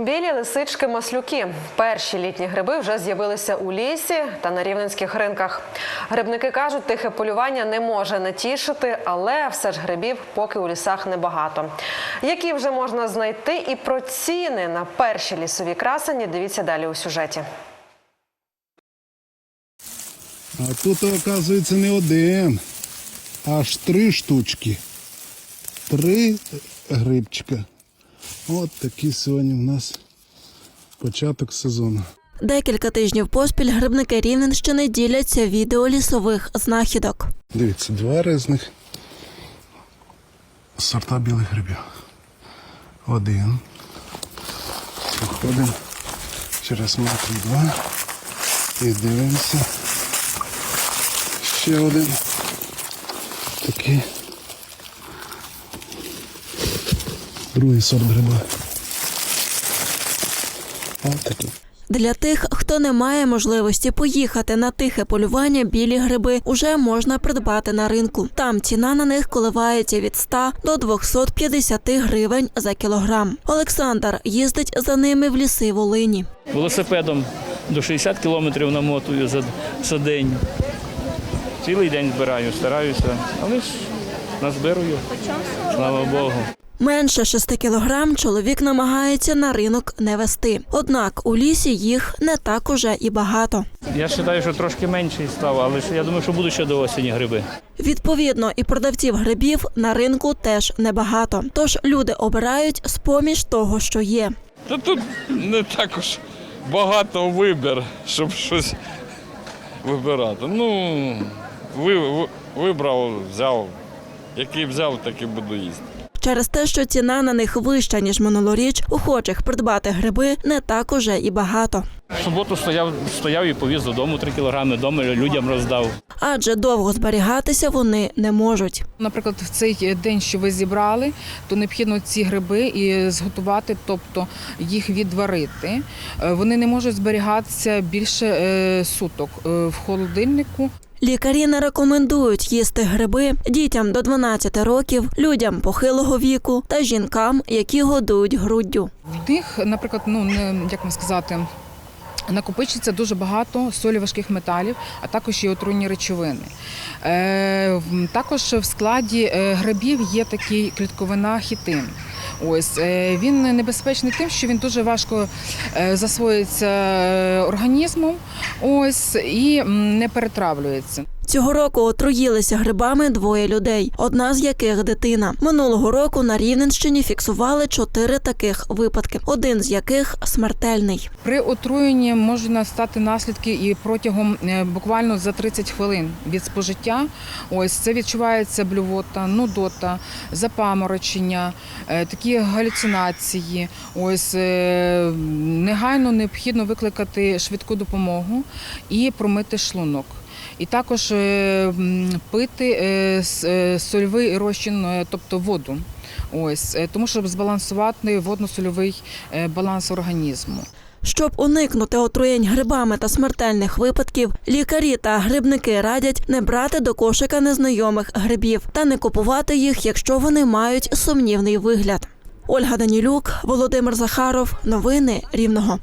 Білі лисички маслюки. Перші літні гриби вже з'явилися у лісі та на рівненських ринках. Грибники кажуть, тихе полювання не може не тішити, але все ж грибів поки у лісах небагато. Які вже можна знайти і про ціни на перші лісові красені, дивіться далі у сюжеті. А тут, оказується, не один, аж три штучки. Три грибчика. От такий сьогодні в нас початок сезону. Декілька тижнів поспіль грибники Рівненщини діляться відео лісових знахідок. Дивіться, два різних сорта білих грибів. Один. Проходимо через метр два і дивимося. Ще один. Такий. Другий сорт гриба. Ось такий. Для тих, хто не має можливості поїхати на тихе полювання, білі гриби уже можна придбати на ринку. Там ціна на них коливається від 100 до 250 гривень за кілограм. Олександр їздить за ними в ліси Волині. Велосипедом до 60 кілометрів намотую за, за день. Цілий день збираю, стараюся, але ж назбирую. Слава Богу. Менше 6 кілограм чоловік намагається на ринок не вести. Однак у лісі їх не так уже і багато. Я вважаю, що трошки менший став, але я думаю, що будуть ще до осені гриби. Відповідно, і продавців грибів на ринку теж небагато. Тож люди обирають з поміж того, що є. Та тут не також багато вибір, щоб щось вибирати. Ну, ви, ви- вибрав, взяв. Який взяв, так і буду їсти. Через те, що ціна на них вища ніж минулоріч, охочих придбати гриби не так уже і багато. В суботу стояв, стояв і повіз додому 3 кілограми, вдома людям роздав. Адже довго зберігатися вони не можуть. Наприклад, в цей день, що ви зібрали, то необхідно ці гриби і зготувати, тобто їх відварити. Е, Вони не можуть зберігатися більше е, суток е, в холодильнику. Лікарі не рекомендують їсти гриби дітям до 12 років, людям похилого віку та жінкам, які годують груддю. В них, наприклад, ну не як вам сказати. Накопичиться дуже багато солі важких металів, а також і отруйні речовини. Е, також в складі е, грибів є такий клітковина хітин. Ось е, він небезпечний тим, що він дуже важко е, засвоюється е, організмом, ось і не перетравлюється. Цього року отруїлися грибами двоє людей, одна з яких дитина. Минулого року на Рівненщині фіксували чотири таких випадки, один з яких смертельний. При отруєнні можуть настати наслідки і протягом е, буквально за 30 хвилин від спожиття. Ось це відчувається блювота, нудота, запаморочення, е, такі галюцинації. Ось е, негайно необхідно викликати швидку допомогу і промити шлунок. І також е, пити е, е, сольовий розчин, тобто воду. Ось тому, щоб збалансувати водно-сольовий баланс організму. Щоб уникнути отруєнь грибами та смертельних випадків, лікарі та грибники радять не брати до кошика незнайомих грибів та не купувати їх, якщо вони мають сумнівний вигляд. Ольга Данілюк, Володимир Захаров. Новини Рівного.